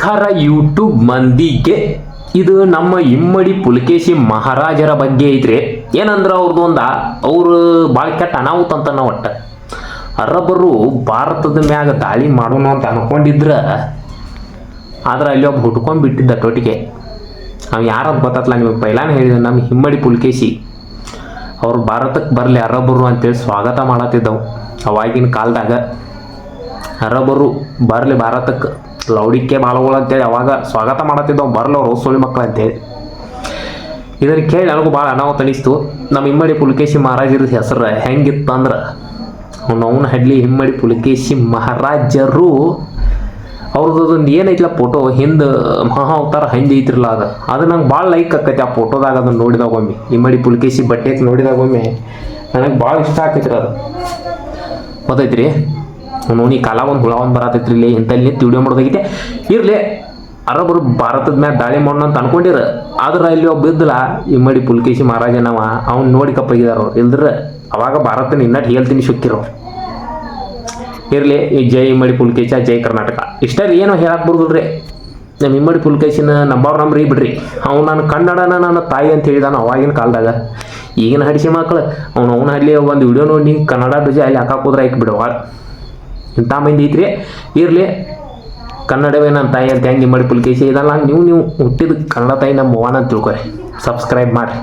ನಮಸ್ಕಾರ ಯೂಟ್ಯೂಬ್ ಮಂದಿಗೆ. ಇದು ನಮ್ಮ ಇಮ್ಮಡಿ ಪುಲಕೇಶಿ ಮಹಾರಾಜರ ಬಗ್ಗೆ ಐತ್ರಿ. ಏನಂದ್ರೆ ಅವ್ರದ್ದು ಒಂದ, ಅವರು ಭಾಳ ಕೆಟ್ಟ ಅನಾಹುತ ಅಂತ ನಾವು ಒಟ್ಟ. ಅರಬ್ಬರು ಭಾರತದ ಮ್ಯಾಗ ದಾಳಿ ಮಾಡೋಣ ಅಂತ ಅನ್ಕೊಂಡಿದ್ರ. ಆದ್ರೆ ಅಲ್ಲಿ ಒಬ್ಬ ಹುಟ್ಕೊಂಡ್ ಬಿಟ್ಟಿದ್ದ ಟೊಟಿಗೆ ಅವ್ ಯಾರಂತ ಗೊತ್ತಲ್ಲ ನಿಮಗೆ, ಪೈಲಾನ ಹೇಳಿದ ನಮ್ಮ ಹಿಮ್ಮಡಿ ಪುಲಕೇಶಿ. ಅವ್ರು ಭಾರತಕ್ಕೆ ಬರಲಿ ಅರಬ್ಬರು ಅಂತೇಳಿ ಸ್ವಾಗತ ಮಾಡತ್ತಿದ್ದವು ಅವಾಗಿನ ಕಾಲದಾಗ. ಅರಬರು ಬರಲಿ ಭಾರತಕ್ಕೆ ಲೌಡಿಕೆ ಬಾಲಗಳು ಅಂತೇಳಿ ಅವಾಗ ಸ್ವಾಗತ ಮಾಡತ್ತಿದ್ದವು ಬರಲ್ಲ ಅವ್ರು ಮಕ್ಕಳು ಅಂತೇಳಿ. ಇದನ್ನು ಕೇಳಿ ನನಗೂ ಭಾಳ ಅನಾಹುತ ಅನಿಸ್ತು. ನಮ್ಮ ಹಿಮ್ಮಡಿ ಪುಲಕೇಶಿ ಮಹಾರಾಜರ ಹೆಸರು ಹೆಂಗಿತ್ತು ಅಂದ್ರೆ, ಅವನ ಹಡ್ಲಿ ಹಿಮ್ಮಡಿ ಪುಲಕೇಶಿ ಮಹಾರಾಜರು ಅವ್ರದ್ದು ಅದೊಂದು ಏನೈತಿಲ್ಲ ಫೋಟೋ ಹಿಂದೆ ಮಹಾ ಅವತಾರ ಹಂಗೆ ಐತಿರಲ್ಲ ಅದು. ಅದು ನಂಗೆ ಭಾಳ ಲೈಕ್ ಆಕೈತಿ ಆ ಫೋಟೋದಾಗ ಅದನ್ನು ನೋಡಿದಾಗ ಒಮ್ಮೆ. ಹಿಮ್ಮಡಿ ಪುಲಕೇಶಿ ಬಟ್ಟೆ ನೋಡಿದಾಗ ಒಮ್ಮೆ. ನನಗೆ ಭಾಳ ಇಷ್ಟ ಆಕೈತ್ರಿ ಅದು. ಗೊತ್ತೈತ್ರಿ? ನೋಡಿ ಕಾಲ ಒಂದು ಹುಳ ಒಂದು ಬರತೈತ್ರಿ ಇಲ್ಲಿ. ಇಂಥಲ್ಲಿ ನಿಂತು ವಿಡಿಯೋ ಮಾಡೋದಾಗೈತೆ. ಇರ್ಲಿ ಅರಬರು ಭಾರತದ ಮ್ಯಾಗ ದಾಳಿ ಮಾಡೋಣ ಅಂತ ಅನ್ಕೊಂಡಿರ. ಆದ್ರೆ ಇಲ್ಲಿ ಒಬ್ಬ ಇದ್ದಲ್ಲ ಇಮ್ಮಡಿ ಪುಲ್ಕೇಶಿ ಮಹಾರಾಜನವ, ಅವ್ನು ನೋಡಿ ಕಪ್ಪಾಗಿದಾರ ಇಲ್ದ್ರ ಅವಾಗ ಭಾರತನ ಇನ್ನಟ್ ಹೇಳ್ತೀನಿ ಶುಕ್ಕಿರೋ ಇರ್ಲಿ, ಈ ಜೈ ಇಮ್ಮಡಿ ಪುಲ್ಕೇಶ, ಜೈ ಕರ್ನಾಟಕ. ಇಷ್ಟ ರೀ, ಏನೋ ಹೇಳಕ್ ಬರ್ದಲ್ರಿ. ನಮ್ಮ ಇಮ್ಮಡಿ ಪುಲ್ಕೇಶಿನ ನಂಬರ್ ನಂಬ್ರಿ ಬಿಡ್ರಿ. ಅವ್ನು ನಾನು ಕನ್ನಡನ ನನ್ನ ತಾಯಿ ಅಂತ ಹೇಳಿದಾನ ಅವಾಗಿನ ಕಾಲದಾಗ. ಈಗಿನ ಹಡಿಸಿ ಮಕ್ಕಳು ಅವ್ನು ಅವ್ನ ಅಲ್ಲಿ ಒಂದು ವಿಡಿಯೋ ನೋಡಿ ಕನ್ನಡ ಧ್ವಜ ಅಲ್ಲಿ ಹಾಕಾಕೋದ್ರೆ ಆಯ್ಕೆ ಬಿಡವಾಳ ಇಂಥ ಮಂದಿ ಐತ್ರಿ. ಇರಲಿ ಕನ್ನಡವೇ ನನ್ನ ತಾಯಿ ಅಂತ ಹೆಂಗೆ ಮಾಡಿ ಪುಲ್ಕೇಶಿ ಇದಲ್ಲ, ನೀವು ನೀವು ಹುಟ್ಟಿದ ಕನ್ನಡ ತಾಯಿ ನಮ್ಮ ಅಂತ ತಿಳ್ಕೊರಿ ಸಬ್ಸ್ಕ್ರೈಬ್ ಮಾಡಿರಿ.